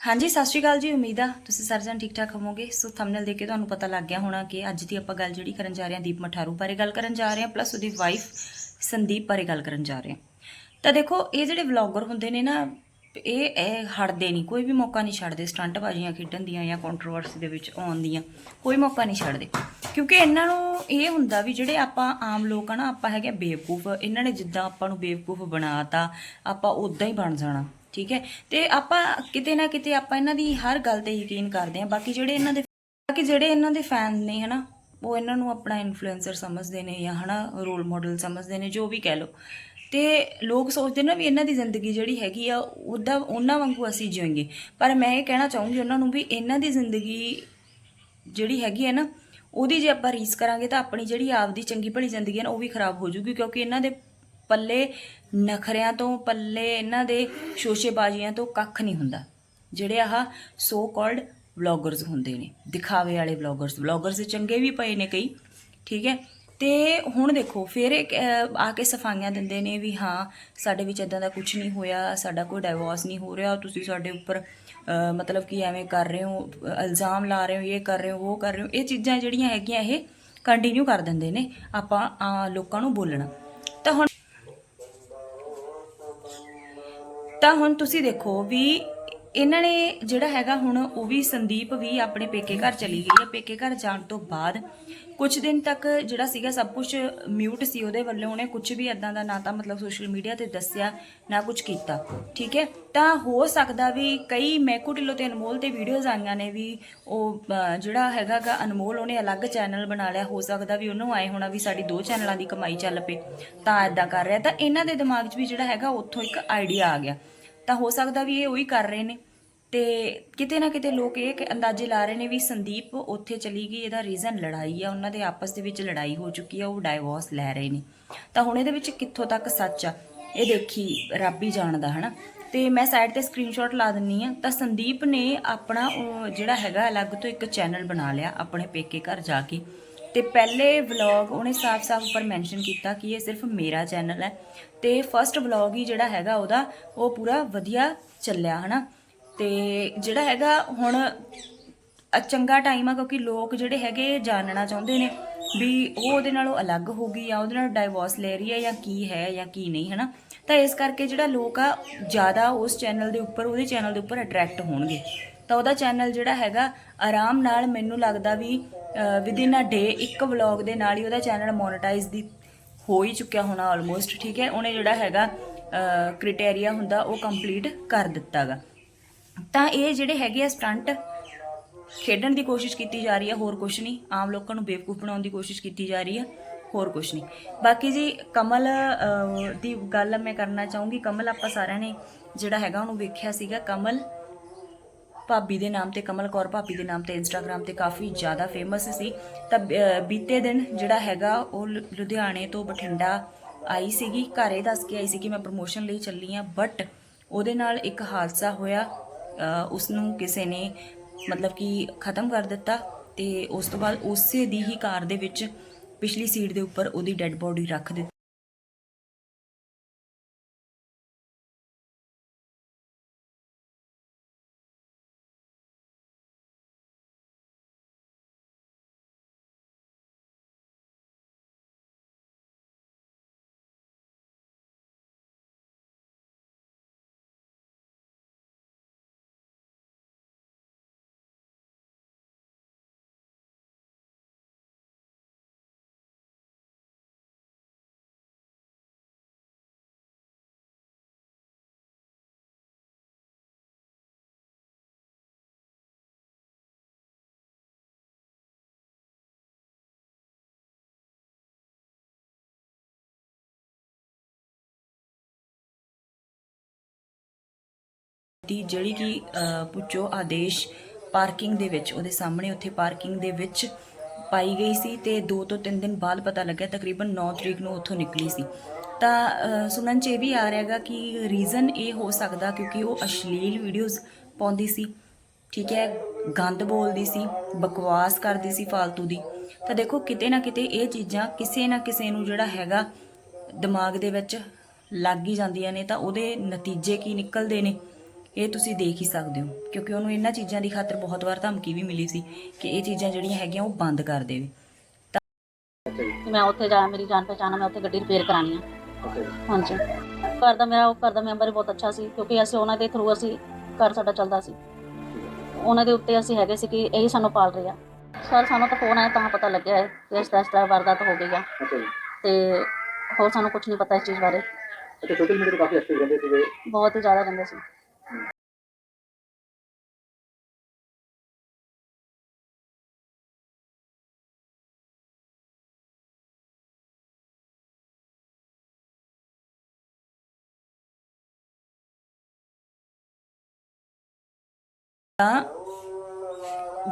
ਹਾਂਜੀ, ਸਤਿ ਸ਼੍ਰੀ ਅਕਾਲ ਜੀ, ਉਮੀਦ ਆ ਤੁਸੀਂ ਸਾਰੇ ਜਣ ਠੀਕ ਠਾਕ ਹੋਵੋਗੇ। ਸੋ ਥੰਬਨੇਲ ਦੇਖ ਕੇ ਤੁਹਾਨੂੰ ਪਤਾ ਲੱਗ ਗਿਆ ਹੋਣਾ ਕਿ ਅੱਜ ਦੀ ਆਪਾਂ ਗੱਲ ਜਿਹੜੀ ਕਰਨ ਜਾ ਰਹੇ ਹਾਂ, ਦੀਪ ਮਠਾਰੂ ਬਾਰੇ ਗੱਲ ਕਰਨ ਜਾ ਰਹੇ ਹਾਂ ਪਲੱਸ ਉਹਦੀ ਵਾਈਫ ਸੰਦੀਪ ਬਾਰੇ ਗੱਲ ਕਰਨ ਜਾ ਰਹੇ ਹਾਂ। ਤਾਂ ਦੇਖੋ, ਇਹ ਜਿਹੜੇ ਵਲੌਗਰ ਹੁੰਦੇ ਨੇ ਨਾ, ਇਹ ਇਹ ਹਟਦੇ ਨਹੀਂ, ਕੋਈ ਵੀ ਮੌਕਾ ਨਹੀਂ ਛੱਡਦੇ ਸਟੰਟ ਬਾਜ਼ੀਆਂ ਖੇਡਣ ਦੀਆਂ ਜਾਂ ਕੰਟਰੋਵਰਸੀ ਦੇ ਵਿੱਚ ਆਉਣ ਦੀਆਂ, ਕੋਈ ਮੌਕਾ ਨਹੀਂ ਛੱਡਦੇ। ਕਿਉਂਕਿ ਇਹਨਾਂ ਨੂੰ ਇਹ ਹੁੰਦਾ ਵੀ ਜਿਹੜੇ ਆਪਾਂ ਆਮ ਲੋਕ ਆ ਨਾ, ਆਪਾਂ ਹੈਗੇ ਬੇਵਕੂਫ, ਇਹਨਾਂ ਨੇ ਜਿੱਦਾਂ ਆਪਾਂ ਨੂੰ ਬੇਵਕੂਫ ਬਣਾਤਾ, ਆਪਾਂ ਉਦਾਂ ਹੀ ਬਣ ਜਾਣਾ। ਠੀਕ ਹੈ? ਤੇ ਆਪਾਂ ਕਿਤੇ ਨਾ ਕਿਤੇ ਆਪਾਂ ਇਹਨਾਂ ਦੀ ਹਰ ਗੱਲ ਤੇ ਯਕੀਨ ਕਰਦੇ ਹਾਂ। ਬਾਕੀ ਜਿਹੜੇ ਇਹਨਾਂ ਦੇ ਬਾਕੀ ਜਿਹੜੇ ਇਹਨਾਂ ਦੇ ਫੈਨ ਨੇ, ਹਨਾ, ਉਹ ਇਹਨਾਂ ਨੂੰ ਆਪਣਾ ਇਨਫਲੂਐਂਸਰ ਸਮਝਦੇ ਨੇ ਜਾਂ, ਹਨਾ ਰੋਲ ਮਾਡਲ ਸਮਝਦੇ ਨੇ, ਜੋ ਵੀ ਕਹਿ ਲਓ। ਤੇ ਲੋਕ ਸੋਚਦੇ ਨੇ ਵੀ ਇਹਨਾਂ ਦੀ ਜ਼ਿੰਦਗੀ ਜਿਹੜੀ ਹੈਗੀ ਆ, ਉਹਦਾ ਉਹਨਾਂ ਵਾਂਗੂ ਅਸੀਂ ਜਿਉਂਗੇ। ਪਰ ਮੈਂ ਇਹ ਕਹਿਣਾ ਚਾਹੂੰਗੀ ਉਹਨਾਂ ਨੂੰ ਵੀ ਇਹਨਾਂ ਦੀ ਜ਼ਿੰਦਗੀ ਜਿਹੜੀ ਹੈਗੀ ਹੈ ਨਾ, ਉਹਦੀ ਜੇ ਆਪਾਂ ਰੀਸ ਕਰਾਂਗੇ ਤਾਂ ਆਪਣੀ ਜਿਹੜੀ ਆਪਦੀ ਚੰਗੀ ਭਲੀ ਜ਼ਿੰਦਗੀ ਹੈ ਨਾ, ਉਹ ਵੀ ਖਰਾਬ ਹੋ ਜੂਗੀ, ਕਿਉਂਕਿ ਇਹਨਾਂ ਦੇ ਪੱਲੇ ਨਖਰਿਆਂ ਤੋਂ ਪੱਲੇ ਇਹਨਾਂ ਦੇ ਸ਼ੋਸ਼ੇਬਾਜ਼ੀਆਂ ਤੋਂ ਕੱਖ ਨਹੀਂ ਹੁੰਦਾ। ਜਿਹੜੇ ਆਹ ਸੋ ਕਾਲਡ ਵਲੌਗਰਸ ਹੁੰਦੇ ਨੇ ਦਿਖਾਵੇ ਵਾਲੇ ਵਲੌਗਰਸ ਵਲੌਗਰਸ ਚੰਗੇ ਵੀ ਪਏ ਨੇ ਕਈ ਠੀਕ ਹੈ? ਤੇ ਹੁਣ ਦੇਖੋ ਫਿਰ ਇਹ ਅਹ, ਆ ਕੇ ਸਫਾਈਆਂ ਦਿੰਦੇ ਨੇ ਵੀ ਹਾਂ ਸਾਡੇ ਵਿੱਚ ਇਦਾਂ ਦਾ ਕੁਝ ਨਹੀਂ ਹੋਇਆ ਸਾਡਾ ਕੋਈ ਡਾਈਵੋਰਸ ਨਹੀਂ ਹੋ ਰਿਹਾ ਤੁਸੀਂ ਸਾਡੇ ਉੱਪਰ ਮਤਲਬ ਕਿ ਐਵੇਂ ਕਰ ਰਹੇ ਹੋ ਇਲਜ਼ਾਮ ਲਾ ਰਹੇ ਹੋ ਇਹ ਕਰ ਰਹੇ ਹੋ ਉਹ ਕਰ ਰਹੇ ਹੋ ਇਹ ਚੀਜ਼ਾਂ ਜਿਹੜੀਆਂ ਹੈਗੀਆਂ ਇਹ ਕੰਟੀਨਿਊ ਕਰ ਦਿੰਦੇ ਨੇ ਆਪਾਂ ਅਹ, ਲੋਕਾਂ ਨੂੰ ਬੋਲਣਾ। ਤਾਂ ਹੁਣ ਤੁਸੀਂ ਦੇਖੋ ਵੀ ਇਹਨਾਂ ਨੇ ਜਿਹੜਾ ਹੈਗਾ ਹੁਣ ਉਹ ਵੀ ਸੰਦੀਪ ਵੀ ਆਪਣੇ ਪੇਕੇ ਘਰ ਚਲੀ ਗਈ ਹੈ ਪੇਕੇ ਘਰ ਜਾਣ ਤੋਂ ਬਾਅਦ ਕੁਝ ਦਿਨ ਤੱਕ ਜਿਹੜਾ ਸੀਗਾ ਸਭ ਕੁਝ ਮਿਊਟ ਸੀ ਉਹਦੇ ਵੱਲੋਂ ਉਹਨੇ ਕੁਝ ਵੀ ਇਦਾਂ ਦਾ ਨਾ ਤਾਂ ਮਤਲਬ ਸੋਸ਼ਲ ਮੀਡੀਆ ਤੇ ਦੱਸਿਆ ਨਾ ਕੁਝ ਕੀਤਾ। ਠੀਕ ਹੈ? ਤਾਂ ਹੋ ਸਕਦਾ ਵੀ ਕਈ ਮੈਕੂ ਢਿੱਲੋਂ ਤੇ ਅਨਮੋਲ ਤੇ ਵੀਡੀਓਜ਼ ਆਈਆਂ ਨੇ ਵੀ ਉਹ ਅਹ, ਜਿਹੜਾ ਹੈਗਾਗਾ ਅਨਮੋਲ ਉਹਨੇ ਅਲੱਗ ਚੈਨਲ ਬਣਾ ਲਿਆ। ਹੋ ਸਕਦਾ ਵੀ ਉਹਨੂੰ ਆਏ ਹੋਣਾ ਵੀ ਸਾਡੀ ਦੋ ਚੈਨਲਾਂ ਦੀ ਕਮਾਈ ਚੱਲ ਪਏ। ਤਾਂ ਇਦਾਂ ਕਰ ਰਿਹਾ। ਤਾਂ ਇਹਨਾਂ ਦੇ ਦਿਮਾਗ 'ਚ ਵੀ ਜਿਹੜਾ ਹੈਗਾ ਉੱਥੋਂ ਇੱਕ ਆਈਡੀਆ ਆ ਗਿਆ। ਤਾਂ ਹੋ ਸਕਦਾ ਵੀ ਇਹ ਉਹੀ ਕਰ ਰਹੇ ਨੇ। ਤੇ ਕਿਤੇ ਨਾ ਕਿਤੇ ਲੋਕ ਇਹ ਕਿ ਅੰਦਾਜ਼ੇ ਲਾ ਰਹੇ ਨੇ ਵੀ ਸੰਦੀਪ ਉੱਥੇ ਚਲੀ ਗਈ, ਇਹਦਾ ਰੀਜ਼ਨ ਲੜਾਈ ਆ, ਉਹਨਾਂ ਦੇ ਆਪਸ ਦੇ ਵਿੱਚ ਲੜਾਈ ਹੋ ਚੁੱਕੀ ਆ, ਉਹ ਡਾਈਵੋਰਸ ਲੈ ਰਹੇ ਨੇ। ਤਾਂ ਹੁਣ ਇਹਦੇ ਵਿੱਚ ਕਿੱਥੋਂ ਤੱਕ ਸੱਚ ਆ? ਇਹ ਦੇਖੀ ਰੱਬ ਹੀ ਜਾਣਦਾ, ਹਨਾ? ਤੇ ਮੈਂ ਸਾਈਡ ਤੇ ਸਕਰੀਨਸ਼ਾਟ ਲਾ ਦਿੰਨੀ ਆ, ਤਾਂ ਸੰਦੀਪ ਨੇ ਆਪਣਾ ਉਹ ਜਿਹੜਾ ਹੈਗਾ, ਅਲੱਗ ਤੋਂ ਇੱਕ ਚੈਨਲ ਬਣਾ ਲਿਆ ਆਪਣੇ ਪੇਕੇ ਘਰ ਜਾ ਕੇ। ਤੇ ਪਹਿਲੇ ਵਲੌਗ ਉਹਨੇ ਸਾਫ਼-ਸਾਫ਼ ਉੱਪਰ ਮੈਂਸ਼ਨ ਕੀਤਾ ਕਿ ਇਹ ਸਿਰਫ ਮੇਰਾ ਚੈਨਲ ਹੈ ਤੇ ਫਰਸਟ ਵਲੌਗ ਹੀ ਜਿਹੜਾ ਹੈਗਾ ਉਹਦਾ, ਉਹ ਪੂਰਾ ਵਧੀਆ ਚੱਲਿਆ, ਹਨਾ? ਤੇ ਜਿਹੜਾ ਹੈਗਾ ਹੁਣ ਚੰਗਾ ਟਾਈਮ ਆ ਕਿਉਂਕਿ ਲੋਕ ਜਿਹੜੇ ਹੈਗੇ ਜਾਣਨਾ ਚਾਹੁੰਦੇ ਨੇ ਵੀ ਉਹ ਉਹਦੇ ਨਾਲੋਂ ਅਲੱਗ ਹੋ ਗਈ ਜਾਂ ਉਹਦੇ ਨਾਲ ਡਾਈਵੋਰਸ ਲੈ ਰਹੀ ਹੈ ਜਾਂ ਕੀ ਹੈ ਜਾਂ ਕੀ ਨਹੀਂ, ਹਨਾ? ਤਾਂ ਇਸ ਕਰਕੇ ਜਿਹੜਾ ਲੋਕ ਆ ਜ਼ਿਆਦਾ ਉਸ ਚੈਨਲ ਦੇ ਉੱਪਰ, ਉਹਦੇ ਚੈਨਲ ਦੇ ਉੱਪਰ ਅਟਰੈਕਟ ਹੋਣਗੇ। ਤਾਂ ਉਹਦਾ ਚੈਨਲ ਜਿਹੜਾ ਹੈਗਾ, ਆਰਾਮ ਨਾਲ ਮੈਨੂੰ ਲੱਗਦਾ ਵੀ ਵਿਦਿਨ ਅ ਡੇ ਇੱਕ ਵਲੌਗ ਦੇ ਨਾਲ ਹੀ ਉਹਦਾ ਚੈਨਲ ਮੋਨੇਟਾਈਜ਼ ਦੀ ਹੋ ਹੀ ਚੁੱਕਿਆ ਹੋਣਾ ਆਲਮੋਸਟ ਠੀਕ ਹੈ? ਉਹਨੇ ਜਿਹੜਾ ਹੈਗਾ ਕ੍ਰਾਈਟੇਰੀਆ ਹੁੰਦਾ, ਉਹ ਕੰਪਲੀਟ ਕਰ ਦਿੱਤਾਗਾ। ਤਾਂ ਇਹ ਜਿਹੜੇ ਹੈਗੇ ਆ ਸਟੰਟ ਖੇਡਣ ਦੀ ਕੋਸ਼ਿਸ਼ ਕੀਤੀ ਜਾ ਰਹੀ ਹੈ ਹੋਰ ਕੁਝ ਨਹੀਂ। ਆਮ ਲੋਕਾਂ ਨੂੰ ਬੇਵਕੂਫ ਬਣਾਉਣ ਦੀ ਕੋਸ਼ਿਸ਼ ਕੀਤੀ ਜਾ ਰਹੀ ਹੈ ਹੋਰ ਕੁਝ ਨਹੀਂ। ਬਾਕੀ ਜੀ, ਕਮਲ ਦੀ ਗੱਲ ਮੈਂ ਕਰਨਾ ਚਾਹੂੰਗੀ। ਕਮਲ ਆਪਾਂ ਸਾਰਿਆਂ ਨੇ ਜਿਹੜਾ ਹੈਗਾ ਉਹਨੂੰ ਵੇਖਿਆ ਸੀਗਾ। ਕਮਲ ਭਾਬੀ ਦੇ ਨਾਮ ਤੇ ਕਮਲ ਕੌਰ ਭਾਬੀ ਦੇ ਨਾਮ ਤੇ ਇੰਸਟਾਗ੍ਰam ਤੇ ਕਾਫੀ ਜ਼ਿਆਦਾ ਫੇਮਸ ਸੀ। ਤਾਂ ਬੀਤੇ ਦਿਨ ਜਿਹੜਾ ਹੈਗਾ, ਉਹ ਲੁ- ਲੁਧਿਆਣੇ ਤੋਂ ਬਠਿੰਡਾ ਆਈ ਸੀਗੀ। ਘਰੇ ਦੱਸ ਕੇ ਆਈ ਸੀ ਕਿ ਮੈਂ ਪ੍ਰਮੋਸ਼ਨ ਲਈ ਚੱਲੀ ਆ ਬਟ ਉਹਦੇ ਨਾਲ ਇੱਕ ਹਾਦਸਾ ਹੋਇਆ। ਉਸ ਨੂੰ ਕਿਸੇ ਨੇ ਮਤਲਬ ਕਿ ਖਤਮ ਕਰ ਦਿੱਤਾ ਤੇ ਉਸ ਤੋਂ ਬਾਅਦ ਉਸੇ ਦੀ ਹੀ ਕਾਰ ਦੇ ਵਿੱਚ ਪਿਛਲੀ ਸੀਟ ਦੇ ਉੱਪਰ ਉਹਦੀ ਡੈੱਡ ਬੋਡੀ ਰੱਖ ਦਿੱਤੀ। ਦੀ ਜਿਹੜੀ ਕਿ ਪੁੱਛੋ ਆਦੇਸ਼ ਪਾਰਕਿੰਗ ਦੇ ਵਿੱਚ, ਉਹਦੇ ਸਾਹਮਣੇ ਉੱਥੇ ਪਾਰਕਿੰਗ ਦੇ ਵਿੱਚ ਪਾਈ ਗਈ ਸੀ ਤੇ 2 ਤੋਂ 3 ਦਿਨ ਬਾਅਦ ਪਤਾ ਲੱਗਿਆ ਤਕਰੀਬਨ 9 ਤਰੀਕ ਨੂੰ ਉੱਥੋਂ ਨਿਕਲੀ ਸੀ। ਤਾਂ ਸੁਣਨ ਚ ਇਹ ਵੀ ਆ ਰਿਹਾਗਾ ਕਿ ਰੀਜ਼ਨ ਇਹ ਹੋ ਸਕਦਾ ਕਿਉਂਕਿ ਉਹ ਅਸ਼ਲੀਲ ਵੀਡੀਓਜ਼ ਪਾਉਂਦੀ ਸੀ। ਠੀਕ ਹੈ, ਗੰਦ ਬੋਲਦੀ ਸੀ, ਬਕਵਾਸ ਕਰਦੀ ਸੀ ਫालतू ਦੀ। ਤਾਂ ਦੇਖੋ, ਕਿਤੇ ਨਾ ਕਿਤੇ ਇਹ ਚੀਜ਼ਾਂ ਕਿਸੇ ਨਾ ਕਿਸੇ ਨੂੰ ਜਿਹੜਾ ਹੈਗਾ ਦਿਮਾਗ ਦੇ ਵਿੱਚ ਲੱਗ ਹੀ ਜਾਂਦੀਆਂ ਨੇ, ਤਾਂ ਉਹਦੇ ਨਤੀਜੇ ਕੀ ਨਿਕਲਦੇ ਨੇ? ਇਹ ਤੁਸੀਂ ਦੇਖ ਹੀ ਸਕਦੇ ਹੋ ਕਿਉਂਕਿ ਉਹਨੂੰ ਇਹਨਾਂ ਚੀਜ਼ਾਂ ਦੀ ਖਾਤਰ ਬਹੁਤ ਵਾਰ ਧਮਕੀ ਵੀ ਮਿਲੀ ਸੀ ਕਿ ਇਹ ਚੀਜ਼ਾਂ ਜਿਹੜੀਆਂ ਹੈਗੀਆਂ ਉਹ ਬੰਦ ਕਰ ਦੇਵੇ। ਕਿ ਮੈਂ ਉੱਥੇ ਜਾ ਮੇਰੀ ਜਾਣ ਆ, ਮੈਂ ਉੱਥੇ ਗੱਡੀ ਰਿਪੇਅਰ ਕਰਾਣੀ ਆ। ਹਾਂਜੀ। ਘਰ ਦਾ ਮੇਰਾ ਉਹ ਘਰ ਦਾ ਮੈਂਬਰ ਬਹੁਤ ਅੱਛਾ ਸੀ ਕਿਉਂਕਿ ਅਸੀਂ ਉਹਨਾਂ ਦੇ ਥਰੂ ਅਸੀਂ ਘਰ ਸਾਡਾ ਚੱਲਦਾ ਸੀ। ਉਹਨਾਂ ਦੇ ਉੱਤੇ ਅਸੀਂ ਹੈਗੇ ਸੀ ਕਿ ਇਹੀ ਸਾਨੂੰ ਪਾਲ ਰਿਹਾ ਸਰ ਸਾਨੂੰ ਤਾਂ ਫੋਨ ਆਇਆ ਤਾਂ ਪਤਾ ਲੱਗਿਆ ਹੈ ਕਿ ਇਸ ਤਰ੍ਹਾਂ ਇਸ ਤਰ੍ਹਾਂ ਵਾਰਦਾਤ ਹੋ ਗਈ ਆ। ਤੇ ਹੋਰ ਸਾਨੂੰ ਕੁਝ ਨਹੀਂ ਪਤਾ ਇਸ ਚੀਜ਼ ਬਾਰੇ। ਅੱਛਾ ਸੋਸ਼ਲ ਮੀਡੀਆ ਤੇ ਕਾਫੀ ਐਕਟਿਵ ਰਹਿੰਦੇ ਸੀਗੇ। ਬਹੁਤ ਹੀ ਜ਼ਿਆਦਾ ਰਹਿੰਦੇ ਸੀ। ਤਾਂ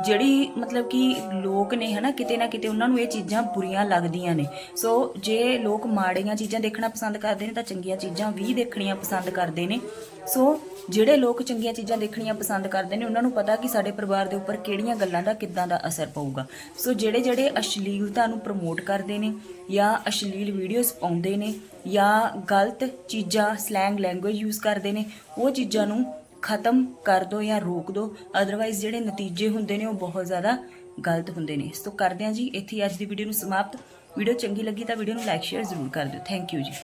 ਜਿਹੜੀ ਮਤਲਬ ਕਿ ਲੋਕ ਨੇ ਹਨਾ, ਕਿਤੇ ਨਾ ਕਿਤੇ ਉਹਨਾਂ ਨੂੰ ਇਹ ਚੀਜ਼ਾਂ ਬੁਰੀਆਂ ਲੱਗਦੀਆਂ ਨੇ। ਸੋ ਜੇ ਲੋਕ ਮਾੜੀਆਂ ਚੀਜ਼ਾਂ ਦੇਖਣਾ ਪਸੰਦ ਕਰਦੇ ਨੇ ਤਾਂ ਚੰਗੀਆਂ ਚੀਜ਼ਾਂ ਵੀ ਦੇਖਣੀਆਂ ਪਸੰਦ ਕਰਦੇ ਨੇ। ਸੋ ਜਿਹੜੇ ਲੋਕ ਚੰਗੀਆਂ ਚੀਜ਼ਾਂ ਦੇਖਣੀਆਂ ਪਸੰਦ ਕਰਦੇ ਨੇ, ਉਹਨਾਂ ਨੂੰ ਪਤਾ ਕਿ ਸਾਡੇ ਪਰਿਵਾਰ ਦੇ ਉੱਪਰ ਕਿਹੜੀਆਂ ਗੱਲਾਂ ਦਾ ਕਿੱਦਾਂ ਦਾ ਅਸਰ ਪਊਗਾ। ਸੋ ਜਿਹੜੇ ਜਿਹੜੇ ਅਸ਼ਲੀਲਤਾ ਨੂੰ ਪ੍ਰਮੋਟ ਕਰਦੇ ਨੇ ਜਾਂ ਅਸ਼ਲੀਲ ਵੀਡੀਓਜ਼ ਪਾਉਂਦੇ ਨੇ ਜਾਂ ਗਲਤ ਚੀਜ਼ਾਂ ਸਲੈਂਗ ਲੈਂਗੁਏਜ ਯੂਜ਼ ਕਰਦੇ ਨੇ, ਉਹ ਚੀਜ਼ਾਂ ਨੂੰ ਖਤਮ ਕਰ ਦੋ ਜਾਂ ਰੋਕ ਦੋ ਅਦਰਵਾਈਜ਼ ਜਿਹੜੇ ਨਤੀਜੇ ਹੁੰਦੇ ਨੇ ਉਹ ਬਹੁਤ ਜ਼ਿਆਦਾ ਗਲਤ ਹੁੰਦੇ ਨੇ। ਸੋ ਕਰਦੇ ਹਾਂ ਜੀ, ਇੱਥੇ ਅੱਜ ਦੀ ਵੀਡੀਓ ਨੂੰ ਸਮਾਪਤ। ਵੀਡੀਓ ਚੰਗੀ ਲੱਗੀ ਤਾਂ ਵੀਡੀਓ ਨੂੰ ਲਾਈਕ ਸ਼ੇਅਰ ਜ਼ਰੂਰ ਕਰ ਦਿਓ। ਥੈਂਕ ਯੂ ਜੀ।